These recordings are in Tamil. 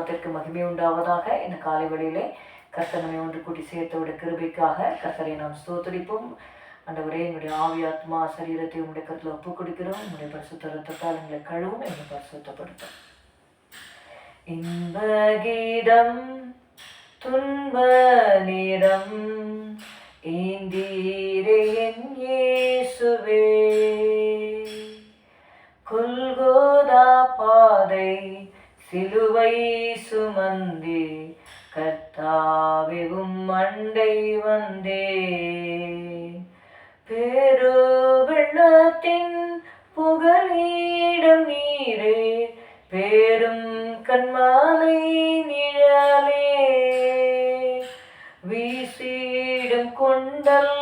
நாமத்திற்கு மகிமை உண்டாவதாக. இந்த காலை வழியிலே கர்த்தர் நம்மை ஒன்று கூட்டி சேர்த்தோட கிருபைக்காக கர்த்தரை நாம் ஸ்தோத்தரிப்போம். அந்த ஆண்டவரே எங்களுடைய ஆவி ஆத்மா சரீரத்தை உங்களுடைய கருத்தில் ஒப்புக் கொடுக்கிறோம். உங்களுடைய பரிசுத்த ரத்தத்தால் எங்களை கழுவும் எங்களை பரிசுத்தப்படுத்தும். இன்ப கீதம் துன்ப நேரம் ஏந்திய சிலுவை சுமந்தே கர்த்தாவே மண்டை வந்தே. பேரு வெள்ளத்தின் புகழீடம் நீரே பேரும் கண்மாலை நிழலே. வீசிடும் கொண்டல்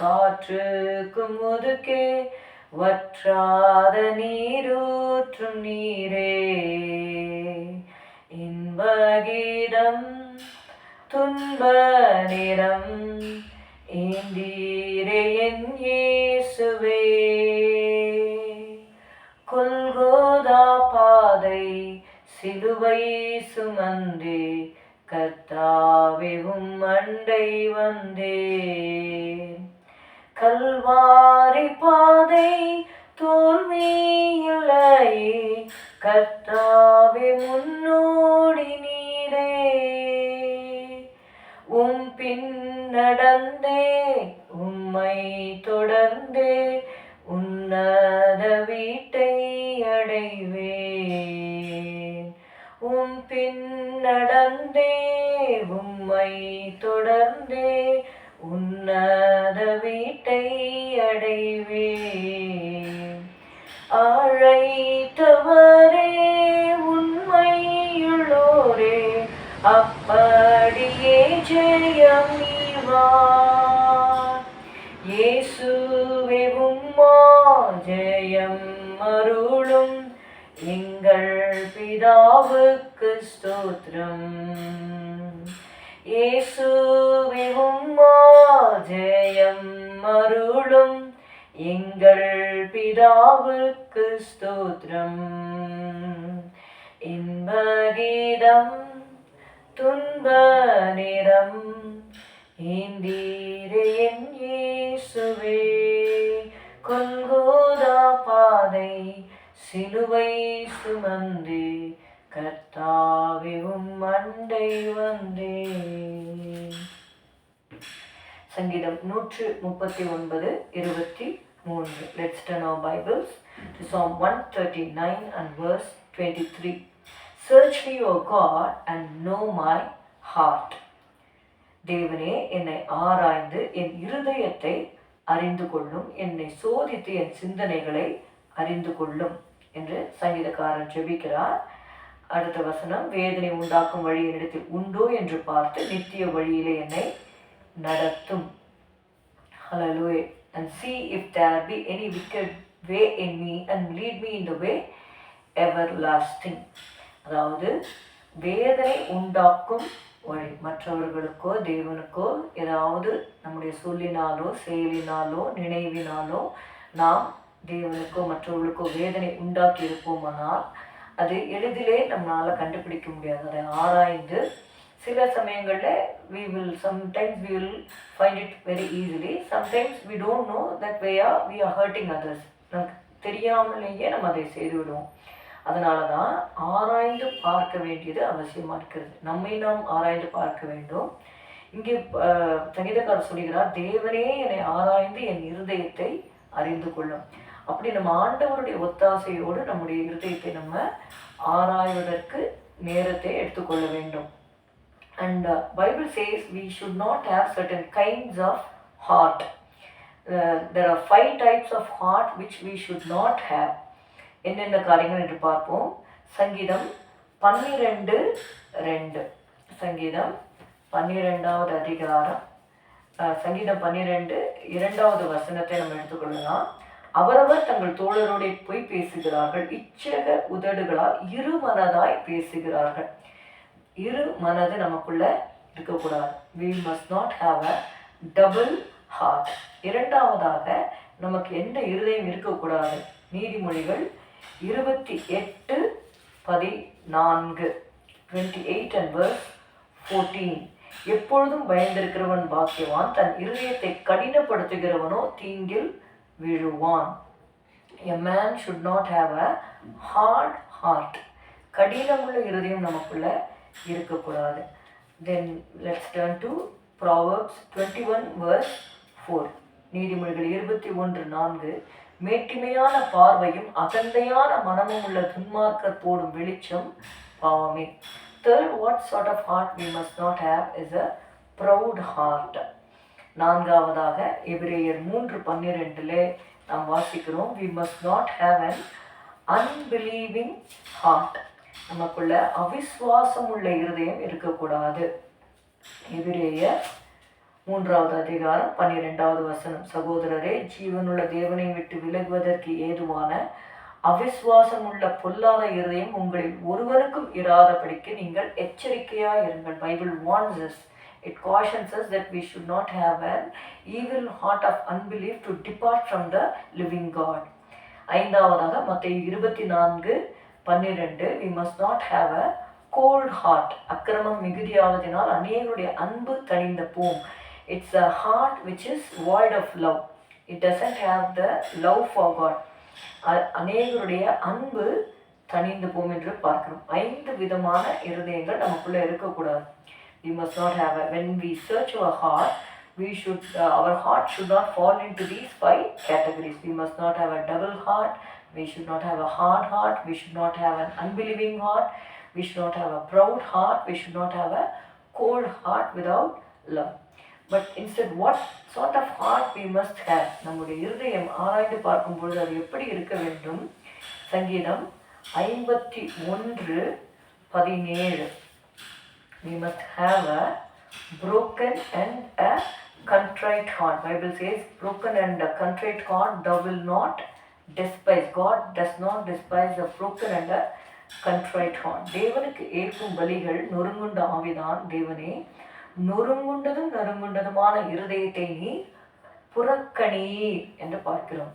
காற்றுக்கும் முதுக்கே வற்றாத நீரூற்றும் நீரே. இன்பகீதம் துன்ப நிறம் ஏந்தீரே என் இயேசுவே. கொல்கோதா பாதை சிலுவை சுமந்தே கர்த்தாவே உம் மண்டை வந்தே. கல்வாரி பாதை தோல்வியில்லை கர்த்தாவே முன்னோடி நீரே. உம் பின் நடந்தே உம்மை தொடர்ந்தே உன்ன இயேசுவே உம்மா ஜெயம் அருளும். எங்கள் பிதாவுக்கு ஸ்தோத்திரம். இயேசுவே உம்மா ஜெயம் அருளும். எங்கள் பிதாவுக்கு ஸ்தோத்திரம். இன்பகீதம் துன்ப நிறம். ஏந்தீரே என் இயேசுவே கொல்கோதா பாதை சிலுவை சுமந்தே கர்த்தாவே உம் மண்டை வந்தே. சங்கீதம் நூற்று முப்பத்தி ஒன்பது இருபத்தி மூன்று. Let's turn our Bibles to Psalm 139 and verse 23 Search me O God and know my heart தேவனே என்னை ஆராய்ந்து என் இருதயத்தை அறிந்து கொள்ளும் என்னை சோதித்து என் சிந்தனைகளை அறிந்து கொள்ளும் என்று சங்கீதக்காரன் ஜெபிக்கிறார். அடுத்த வசனம் வேதனை உண்டாக்கும் வழி என்னிடத்தில் உண்டோ என்று பார்த்து நித்திய வழியிலே என்னை நடத்தும். Hallelujah and see if there be any any way in me and lead me in the way everlasting அதாவது வேதனை உண்டாக்கும் மற்றவர்களுக்கோ தேவனுக்கோ ஏதாவது நம்முடைய சொல்லினாலோ செயலினாலோ நினைவினாலோ நாம் தேவனுக்கோ மற்றவர்களுக்கோ வேதனை உண்டாக்கி இருப்போமானால் அது எளிதிலே நம்மளால் கண்டுபிடிக்க முடியாது. அதை ஆராய்ந்து சில சமயங்களில் we will sometimes we will find it very easily sometimes we don't know that way are we are hurting others நமக்கு தெரியாமலேயே நம்ம அதை செய்து விடுவோம் அதனால தான் ஆராய்ந்து பார்க்க வேண்டியது அவசியமாக இருக்கிறது. நம்மை நாம் ஆராய்ந்து பார்க்க வேண்டும். இங்கே சங்கீதக்காரர் சொல்லுகிறார் தேவனே என்னை ஆராய்ந்து என் இருதயத்தை அறிந்து கொள்ளும். அப்படி நம்ம ஆண்டவருடைய ஒத்தாசையோடு நம்முடைய இருதயத்தை நம்ம ஆராய்வதற்கு நேரத்தை எடுத்துக்கொள்ள வேண்டும். And Bible says we should not have certain kinds of heart there are five types of heart which we should not have என்னென்ன காரியங்கள் என்று பார்ப்போம். சங்கீதம் பன்னிரெண்டு ரெண்டு. சங்கீதம் பன்னிரெண்டாவது அதிகாரம். சங்கீதம் பன்னிரெண்டு இரண்டாவது வசனத்தை நம்ம எடுத்துக்கொள்ளலாம். அவரவர் தங்கள் தோழரோட போய் பேசுகிறார்கள். இச்சக உதடுகளால் இருமனதாய் பேசுகிறார்கள். இரு மனது நமக்குள்ள இருக்கக்கூடாது. We must not have a double heart இரண்டாவதாக நமக்கு எந்த இருதயம் இருக்கக்கூடாது. நீதிமொழிகள் இருபத்தி எட்டு பதினான்கு. Twenty eight and verse fourteen எப்பொழுதும் பயந்திருக்கிறவன் பாக்கியவான் தன் இருதயத்தை கடினப்படுத்துகிறவனோ தீங்கில் விழுவான். A man should not have a heart heart கடினமுள்ள இருதயம் நமக்குள்ள இருக்கக்கூடாது. Then let's turn to Proverbs twenty one verse four நீதிமொழிகள் இருபத்தி ஒன்று நான்கு. மேட்டிமையான பார்வையும் அகந்தையான மனமும் உள்ள துன்மார்க்கர் போடும் வெளிச்சம் பாவமே. Third what sort of heart we must not have is a proud heart நான்காவதாக எபிரேயர் மூன்று பன்னிரெண்டில் நாம் வாசிக்கிறோம் we must not have an unbelieving heart நமக்குள்ள அவிஸ்வாசம் உள்ள இருதயம் இருக்கக்கூடாது. எபிரேயர் மூன்றாவது அதிகாரம் பன்னிரெண்டாவது வசனம். சகோதரரே ஜீவனுள்ள தேவனை விட்டு விலகுவதற்கு ஏதுவான அவிஸ்வாசம் உள்ள பொல்லாத இருதயம் உங்களில் ஒருவருக்கும் இராதபடிக்கு நீங்கள் எச்சரிக்கையாக இருங்கள். Bible warns us it cautions us that we should not have an evil heart of unbelief to depart from the living ஐந்தாவதாக மற்ற இருபத்தி நான்கு பன்னிரெண்டு we must not have a cold heart அக்கிரமம் மிகுதியாவதினால் அநேகருடைய அன்பு தணிந்த போம். It's a heart which is void of love it doesn't have the love for God அ- அநேகருடைய அன்பு தணிந்து போம் என்று பார்க்கிறோம் ஐந்து விதமான இருதயங்கள் நமக்குள்ள இருக்கக்கூடாது we must not have a, when we search our heart we should uh, our heart should not fall into these five categories we must not have a double heart we should not have a hard heart we should not have an unbelieving heart we should not have a proud heart we should not have a cold heart without love but instead what sort of heart we must have நம்முடைய இருதயம் ஆராய்ந்து பார்க்கும் பொழுது அது எப்படி இருக்க வேண்டும் சங்கீதம் ஐம்பத்தி ஒன்று பதினேழு we must have a broken and a contrite heart. Bible says, broken and a contrite heart thou will not despise. God does not despise a broken and a contrite heart. தேவனுக்கு ஏற்கும் பலிகள் நொறுங்குண்ட ஆவிதான் தேவனே நொறுங்குண்டதும் நறுங்குண்டதுமான இருதயத்தை நீ புறக்கணி என்று பார்க்கிறோம்.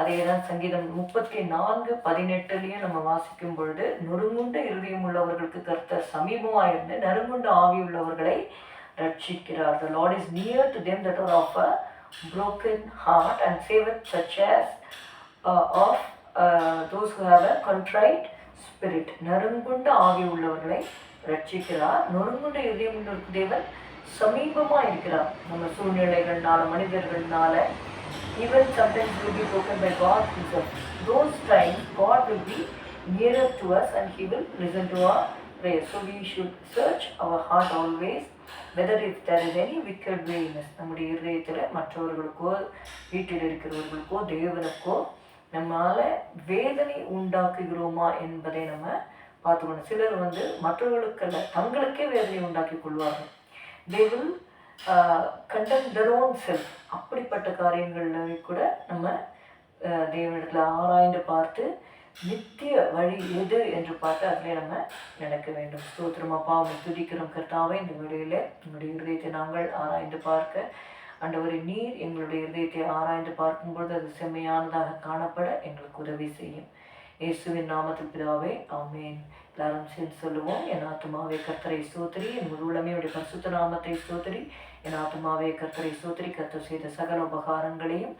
அதே தான் சங்கீதம் முப்பத்தி நான்கு பதினெட்டுலையும் நம்ம வாசிக்கும் பொழுது நொறுங்குண்ட இருதயம் உள்ளவர்களுக்கு கர்த்தர் சமீபமாயிருந்து நறுங்குண்ட ஆவி உள்ளவர்களை ரட்சிக்கிறார். The Lord is near to them that are of a broken heart and saveth such as uh, of uh, those who have a contrite spirit. நறுங்குண்ட ஆவி உள்ளவர்களை ரட்சிக்கிறார் நொறுங்குண்ட இதயம் தேவன் சமீபமாக இருக்கிறார் நம்ம சூழ்நிலைகள்னால மனிதர்கள்னால even sometimes will be broken by God Himself. Those time God will be nearer to us and He will listen to our prayers. So we should search our heart always. Whether if there is any wickedness நம்முடைய இருதயத்தில் மற்றவர்களுக்கோ வீட்டில் இருக்கிறவர்களுக்கோ தேவனுக்கோ நம்மால் வேதனை உண்டாக்குகிறோமா என்பதை நம்ம பார்த்துக்கணும். சிலர் வந்து மற்றவர்களுக்கல்ல தங்களுக்கே வேதனை உண்டாக்கி கொள்வார்கள். தே வில் கண்டன் their அப்படிப்பட்ட காரியங்களில் கூட நம்ம uh, தேவனிடத்தில் ஆராய்ந்து பார்த்து நித்திய வழி எது என்று பார்த்து அதிலே நம்ம நினைக்க வேண்டும். ஸ்தோத்திரம். அப்பா உம்மை துதிக்கிறோம். கர்த்தாவே இந்த வேளையில எங்களுடைய இருதயத்தை நாங்கள் ஆராய்ந்து பார்க்க அண்டவரை நீர் எங்களுடைய இருதயத்தை ஆராய்ந்து பார்க்கும்பொழுது அது செம்மையானதாக காணப்பட எங்களுக்கு உதவி செய்யும். இயேசுவின் நாமத்தில் பிதாவே ஆமென். எல்லாரும் சேர்ந்து சொல்லுவோம் என் ஆத்மாவே கர்த்தரை ஸ்தோத்திரி. என் முழு உடமையுடைய பரிசுத்த நாமத்தை ஸ்தோத்திரி. என் ஆத்மாவே கர்த்தரை ஸ்தோத்திரி. கர்த்தர் செய்த சகல உபகாரங்களையும்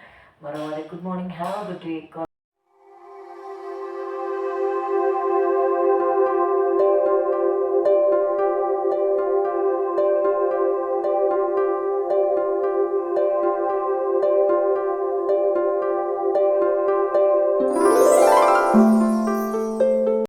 மறவாதே. Good morning have a good day